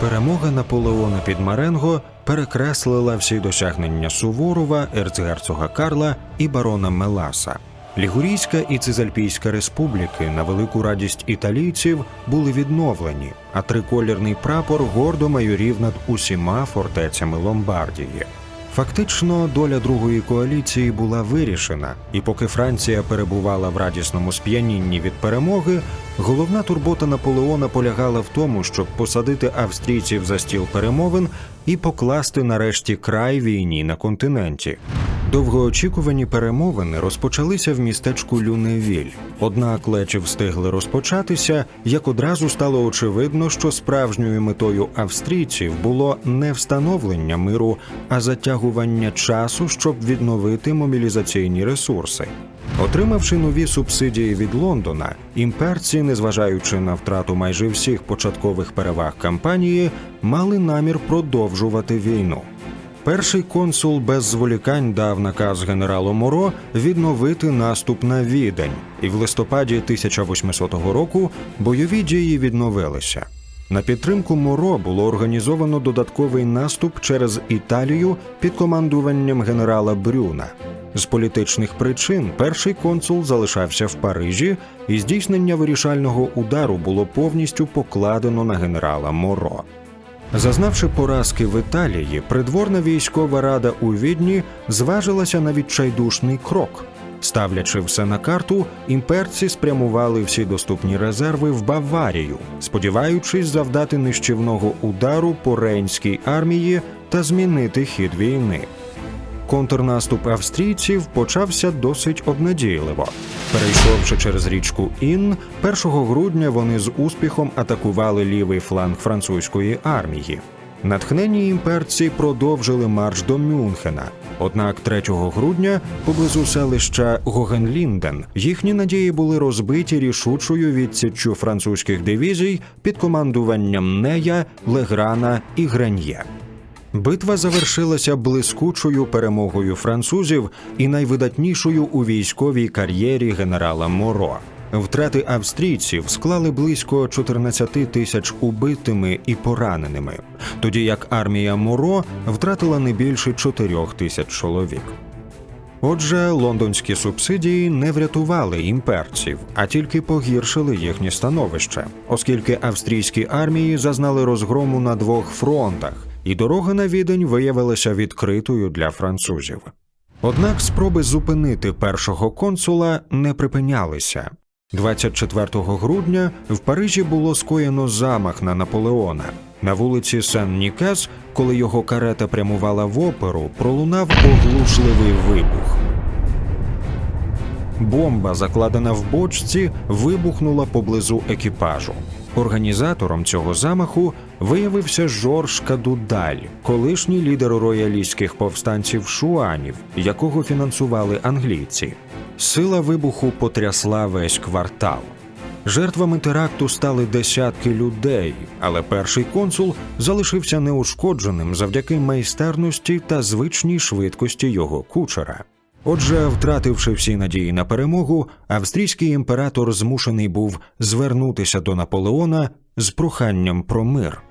Перемога Наполеона під Маренго перекреслила всі досягнення Суворова, ерцгерцога Карла і барона Меласа. Лігурійська і Цизальпійська республіки на велику радість італійців були відновлені, а триколірний прапор гордо майорів над усіма фортецями Ломбардії. Фактично, доля другої коаліції була вирішена, і поки Франція перебувала в радісному сп'янінні від перемоги, головна турбота Наполеона полягала в тому, щоб посадити австрійців за стіл перемовин і покласти нарешті край війні на континенті. Довгоочікувані перемовини розпочалися в містечку Люневіль. Однак лечі встигли розпочатися, як одразу стало очевидно, що справжньою метою австрійців було не встановлення миру, а затягування часу, щоб відновити мобілізаційні ресурси. Отримавши нові субсидії від Лондона, імперці, незважаючи на втрату майже всіх початкових переваг кампанії, мали намір продовжувати війну. Перший консул без зволікань дав наказ генералу Моро відновити наступ на відень, і в листопаді 1800 року бойові дії відновилися. На підтримку Моро було організовано додатковий наступ через Італію під командуванням генерала Брюна. З політичних причин перший консул залишався в Парижі, і здійснення вирішального удару було повністю покладено на генерала Моро. Зазнавши поразки в Італії, придворна військова рада у Відні зважилася на відчайдушний крок. Ставлячи все на карту, імперці спрямували всі доступні резерви в Баварію, сподіваючись завдати нищівного удару по рейнській армії та змінити хід війни. Контрнаступ австрійців почався досить обнадійливо. Перейшовши через річку Ін, 1 грудня вони з успіхом атакували лівий фланг французької армії. Натхнені імперці продовжили марш до Мюнхена. Однак 3 грудня, поблизу селища Гогенлінден, їхні надії були розбиті рішучою відсіччю французьких дивізій під командуванням Нея, Леграна і Грен'є. Битва завершилася блискучою перемогою французів і найвидатнішою у військовій кар'єрі генерала Моро. Втрати австрійців склали близько 14 тисяч убитими і пораненими, тоді як армія Моро втратила не більше 4 тисяч чоловік. Отже, лондонські субсидії не врятували імперців, а тільки погіршили їхнє становище, оскільки австрійські армії зазнали розгрому на двох фронтах, і дорога на відень виявилася відкритою для французів. Однак спроби зупинити першого консула не припинялися. 24 грудня в Парижі було скоєно замах на Наполеона. На вулиці Сен-Нікес, коли його карета прямувала в оперу, пролунав оглушливий вибух. Бомба, закладена в бочці, вибухнула поблизу екіпажу. Організатором цього замаху виявився Жорж Кадудаль, колишній лідер роялістських повстанців шуанів, якого фінансували англійці. Сила вибуху потрясла весь квартал. Жертвами теракту стали десятки людей, але перший консул залишився неушкодженим завдяки майстерності та звичній швидкості його кучера. Отже, втративши всі надії на перемогу, австрійський імператор змушений був звернутися до Наполеона з проханням про мир.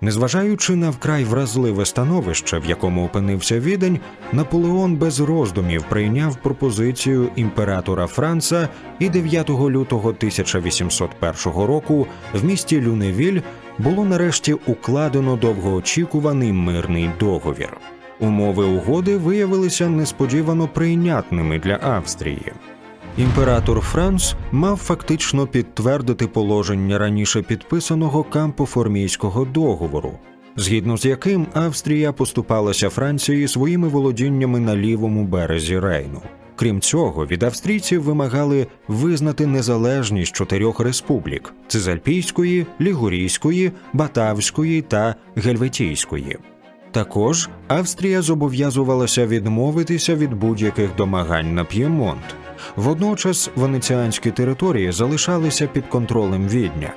Незважаючи на вкрай вразливе становище, в якому опинився відень, Наполеон без роздумів прийняв пропозицію імператора Франца і 9 лютого 1801 року в місті Люневіль було нарешті укладено довгоочікуваний мирний договір. Умови угоди виявилися несподівано прийнятними для Австрії. Імператор Франц мав фактично підтвердити положення раніше підписаного кампоформійського договору, згідно з яким Австрія поступалася Франції своїми володіннями на лівому березі Рейну. Крім цього, від австрійців вимагали визнати незалежність чотирьох республік: Цизальпійської, Лігурійської, Батавської та Гельветійської. Також Австрія зобов'язувалася відмовитися від будь-яких домагань на П'ємонт. Водночас венеціанські території залишалися під контролем Відня.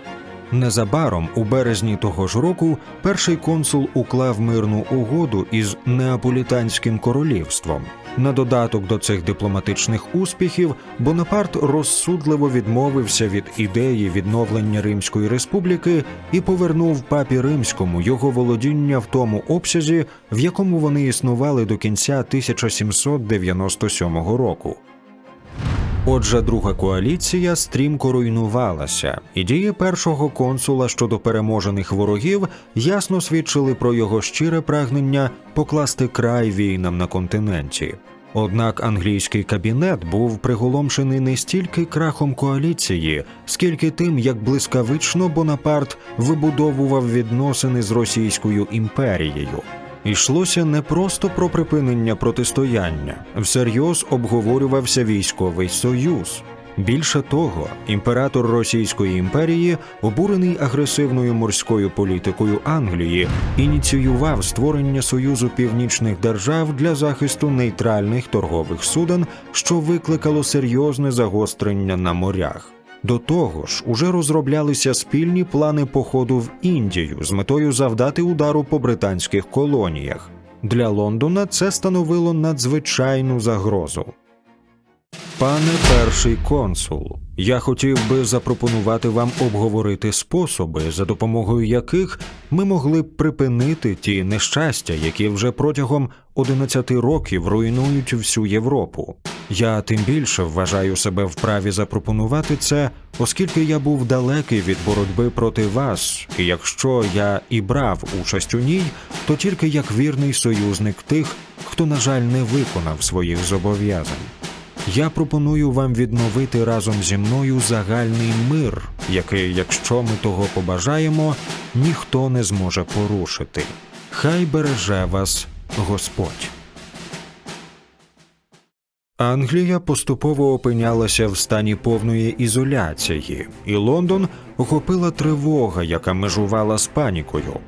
Незабаром, у березні того ж року, перший консул уклав мирну угоду із Неаполітанським королівством. На додаток до цих дипломатичних успіхів Бонапарт розсудливо відмовився від ідеї відновлення Римської республіки і повернув папі римському його володіння в тому обсязі, в якому вони існували до кінця 1797 року. Отже, друга коаліція стрімко руйнувалася, і дії першого консула щодо переможених ворогів ясно свідчили про його щире прагнення покласти край війнам на континенті. Однак англійський кабінет був приголомшений не стільки крахом коаліції, скільки тим, як блискавично Бонапарт вибудовував відносини з Російською імперією. Йшлося не просто про припинення протистояння, всерйоз обговорювався військовий союз. Більше того, імператор Російської імперії, обурений агресивною морською політикою Англії, ініціював створення союзу північних держав для захисту нейтральних торгових суден, що викликало серйозне загострення на морях. До того ж, уже розроблялися спільні плани походу в Індію з метою завдати удару по британських колоніях. Для Лондона це становило надзвичайну загрозу. Пане перший консул, я хотів би запропонувати вам обговорити способи, за допомогою яких ми могли б припинити ті нещастя, які вже протягом 11 років руйнують всю Європу. Я тим більше вважаю себе вправі запропонувати це, оскільки я був далекий від боротьби проти вас, і якщо я і брав участь у ній, то тільки як вірний союзник тих, хто, на жаль, не виконав своїх зобов'язань. Я пропоную вам відновити разом зі мною загальний мир, який, якщо ми того побажаємо, ніхто не зможе порушити. Хай береже вас Господь. Англія поступово опинялася в стані повної ізоляції, і Лондон охопила тривога, яка межувала з панікою.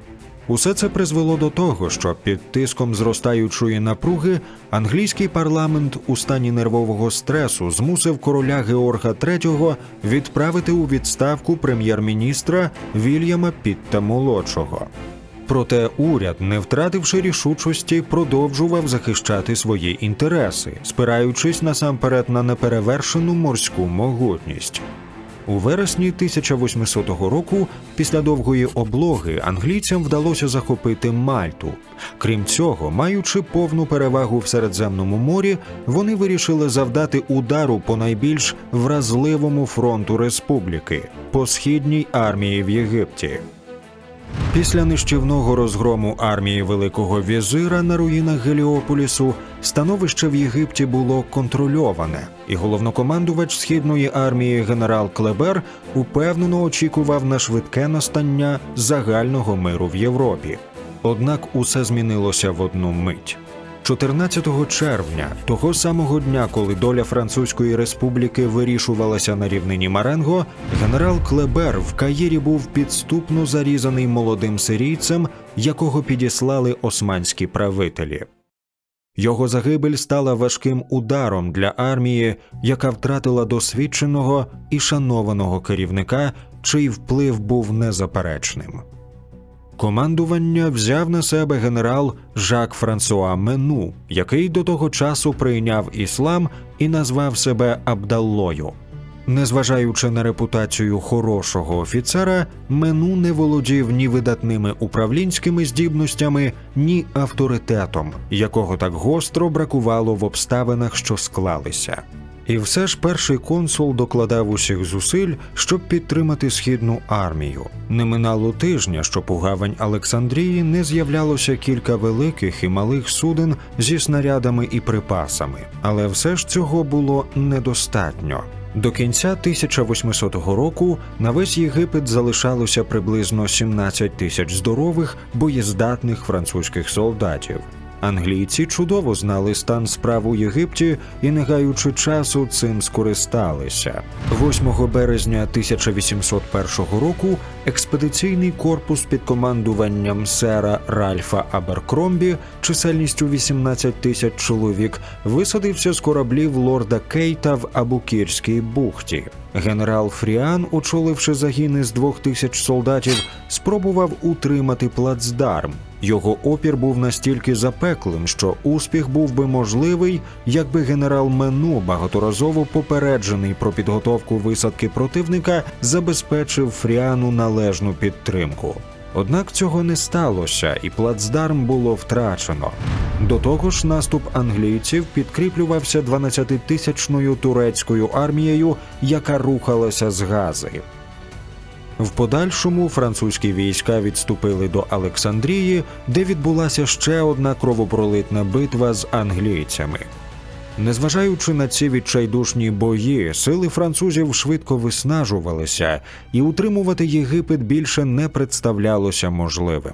Усе це призвело до того, що під тиском зростаючої напруги англійський парламент у стані нервового стресу змусив короля Георга III відправити у відставку прем'єр-міністра Вільяма Пітта молодшого. Проте уряд, не втративши рішучості, продовжував захищати свої інтереси, спираючись насамперед на неперевершену морську могутність. У вересні 1800 року, після довгої облоги, англійцям вдалося захопити Мальту. Крім цього, маючи повну перевагу в Середземному морі, вони вирішили завдати удару по найбільш вразливому фронту республіки по східній армії в Єгипті. Після нищівного розгрому армії Великого Візира на руїнах Геліополісу становище в Єгипті було контрольоване, і головнокомандувач східної армії генерал Клебер упевнено очікував на швидке настання загального миру в Європі. Однак усе змінилося в одну мить. 14 червня, того самого дня, коли доля Французької республіки вирішувалася на рівнині Маренго, генерал Клебер в Каїрі був підступно зарізаний молодим сирійцем, якого підіслали османські правителі. Його загибель стала важким ударом для армії, яка втратила досвідченого і шанованого керівника, чий вплив був незаперечним. Командування взяв на себе генерал Жак Франсуа Мену, який до того часу прийняв іслам і назвав себе Абдаллою. Незважаючи на репутацію хорошого офіцера, Мену не володів ні видатними управлінськими здібностями, ні авторитетом, якого так гостро бракувало в обставинах, що склалися. І все ж перший консул докладав усіх зусиль, щоб підтримати східну армію. Не минало тижня, щоб у гавань Олександрії не з'являлося кілька великих і малих суден зі снарядами і припасами, але все ж цього було недостатньо. До кінця 1800 року на весь Єгипет залишалося приблизно 17 тисяч здорових, боєздатних французьких солдатів. Англійці чудово знали стан справ у Єгипті і, не гаючи часу, цим скористалися. 8 березня 1801 року експедиційний корпус під командуванням сера Ральфа Аберкромбі чисельністю 18 тисяч чоловік висадився з кораблів лорда Кейта в Абукірській бухті. Генерал Фріан, очоливши загіни з двох тисяч солдатів, спробував утримати плацдарм. Його опір був настільки запеклим, що успіх був би можливий, якби генерал Мену, багаторазово попереджений про підготовку висадки противника, забезпечив Фріану належну підтримку. Однак цього не сталося, і плацдарм було втрачено. До того ж, наступ англійців підкріплювався 12-тисячною турецькою армією, яка рухалася з Гази. В подальшому французькі війська відступили до Олександрії, де відбулася ще одна кровопролитна битва з англійцями. Незважаючи на ці відчайдушні бої, сили французів швидко виснажувалися, і утримувати Єгипет більше не представлялося можливим.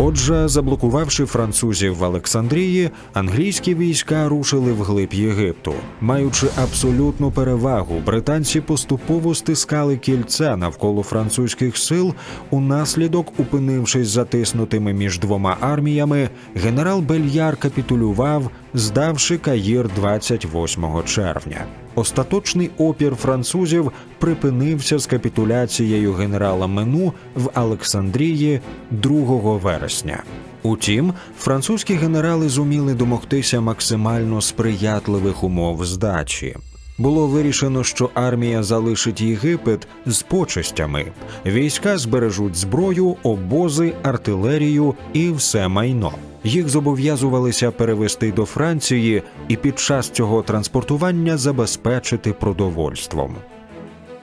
Отже, заблокувавши французів в Олександрії, англійські війська рушили вглиб Єгипту. Маючи абсолютну перевагу, британці поступово стискали кільце навколо французьких сил. Унаслідок, опинившись затиснутими між двома арміями, генерал Бельяр капітулював, здавши Каїр 28 червня. Остаточний опір французів припинився з капітуляцією генерала Мену в Олександрії 2 вересня. Утім, французькі генерали зуміли домогтися максимально сприятливих умов здачі. Було вирішено, що армія залишить Єгипет з почестями. Війська збережуть зброю, обози, артилерію і все майно. Їх зобов'язувалися перевести до Франції і під час цього транспортування забезпечити продовольством.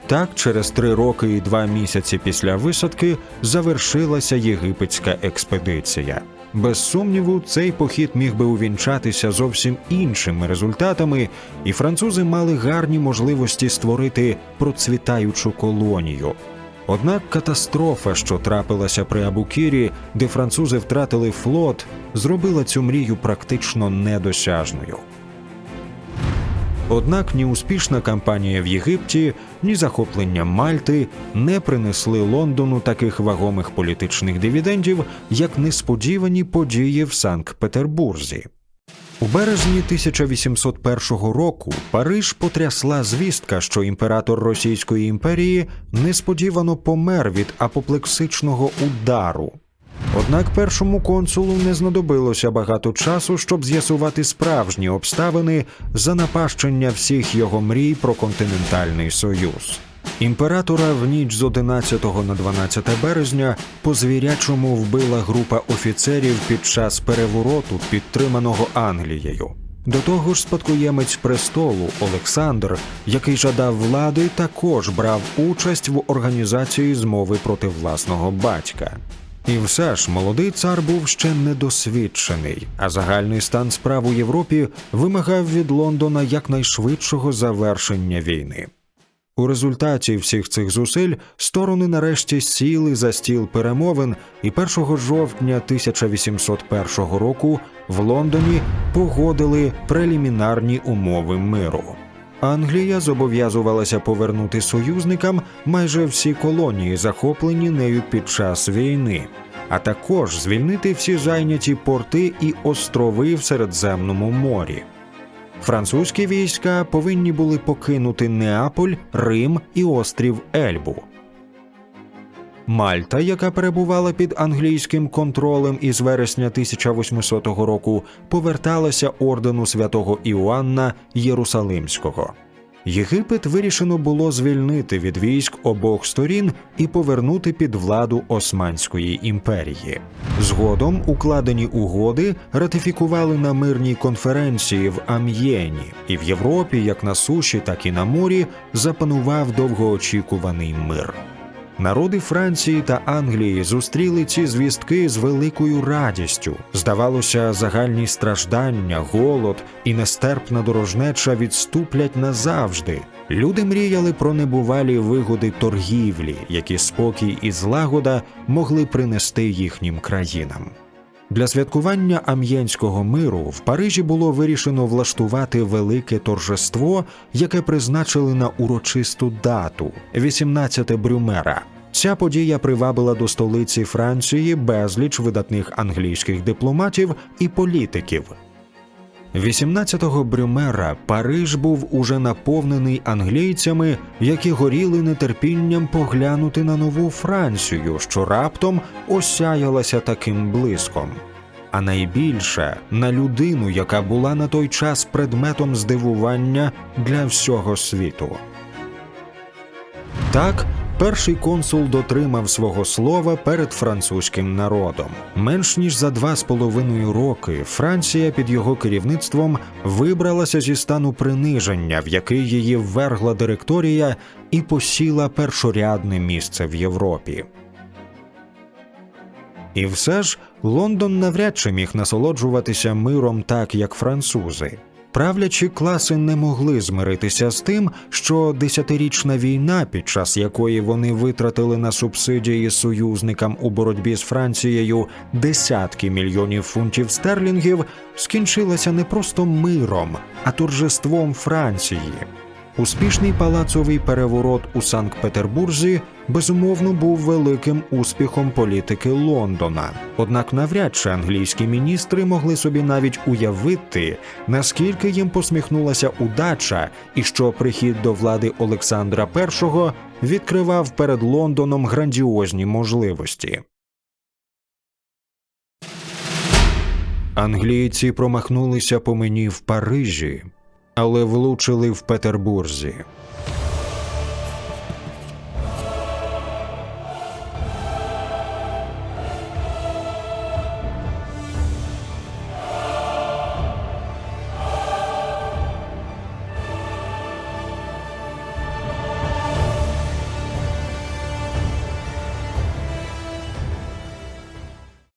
Так, через три роки і два місяці після висадки завершилася єгипетська експедиція. Без сумніву, цей похід міг би увінчатися зовсім іншими результатами, і французи мали гарні можливості створити процвітаючу колонію. Однак катастрофа, що трапилася при Абукірі, де французи втратили флот, зробила цю мрію практично недосяжною. Однак ні успішна кампанія в Єгипті, ні захоплення Мальти не принесли Лондону таких вагомих політичних дивідендів, як несподівані події в Санкт-Петербурзі. У березні 1801 року Париж потрясла звістка, що імператор Російської імперії несподівано помер від апоплексичного удару. Однак першому консулу не знадобилося багато часу, щоб з'ясувати справжні обставини занапащення всіх його мрій про континентальний союз. Імператора в ніч з 11 на 12 березня по звірячому вбила група офіцерів під час перевороту, підтриманого Англією. До того ж, спадкоємець престолу Олександр, який жадав влади, також брав участь в організації змови проти власного батька. І все ж молодий цар був ще недосвідчений, а загальний стан справ у Європі вимагав від Лондона якнайшвидшого завершення війни. У результаті всіх цих зусиль сторони нарешті сіли за стіл перемовин, і 1 жовтня 1801 року в Лондоні погодили прелімінарні умови миру. Англія зобов'язувалася повернути союзникам майже всі колонії, захоплені нею під час війни, а також звільнити всі зайняті порти і острови в Середземному морі. Французькі війська повинні були покинути Неаполь, Рим і острів Ельбу. Мальта, яка перебувала під англійським контролем із вересня 1800 року, поверталася ордену святого Іоанна Єрусалимського. Єгипет вирішено було звільнити від військ обох сторін і повернути під владу Османської імперії. Згодом укладені угоди ратифікували на мирній конференції в Ам'єні, і в Європі, як на суші, так і на морі, запанував довгоочікуваний мир. Народи Франції та Англії зустріли ці звістки з великою радістю. Здавалося, загальні страждання, голод і нестерпна дорожнеча відступлять назавжди. Люди мріяли про небувалі вигоди торгівлі, які спокій і злагода могли принести їхнім країнам. Для святкування Ам'єнського миру в Парижі було вирішено влаштувати велике торжество, яке призначили на урочисту дату 18 Брюмера. Ця подія привабила до столиці Франції безліч видатних англійських дипломатів і політиків. 18-го Брюмера Париж був уже наповнений англійцями, які горіли нетерпінням поглянути на нову Францію, що раптом осяялася таким блиском. А найбільше на людину, яка була на той час предметом здивування для всього світу. Так, перший консул дотримав свого слова перед французьким народом. Менш ніж за два з половиною роки Франція під його керівництвом вибралася зі стану приниження, в який її ввергла директорія, і посіла першорядне місце в Європі. І все ж Лондон навряд чи міг насолоджуватися миром так, як французи. Правлячі класи не могли змиритися з тим, що десятирічна війна, під час якої вони витратили на субсидії союзникам у боротьбі з Францією десятки мільйонів фунтів стерлінгів, скінчилася не просто миром, а торжеством Франції. Успішний палацовий переворот у Санкт-Петербурзі безумовно був великим успіхом політики Лондона. Однак навряд чи англійські міністри могли собі навіть уявити, наскільки їм посміхнулася удача, і що прихід до влади Олександра І відкривав перед Лондоном грандіозні можливості. Англійці промахнулися по мені в Парижі, але влучили в Петербурзі.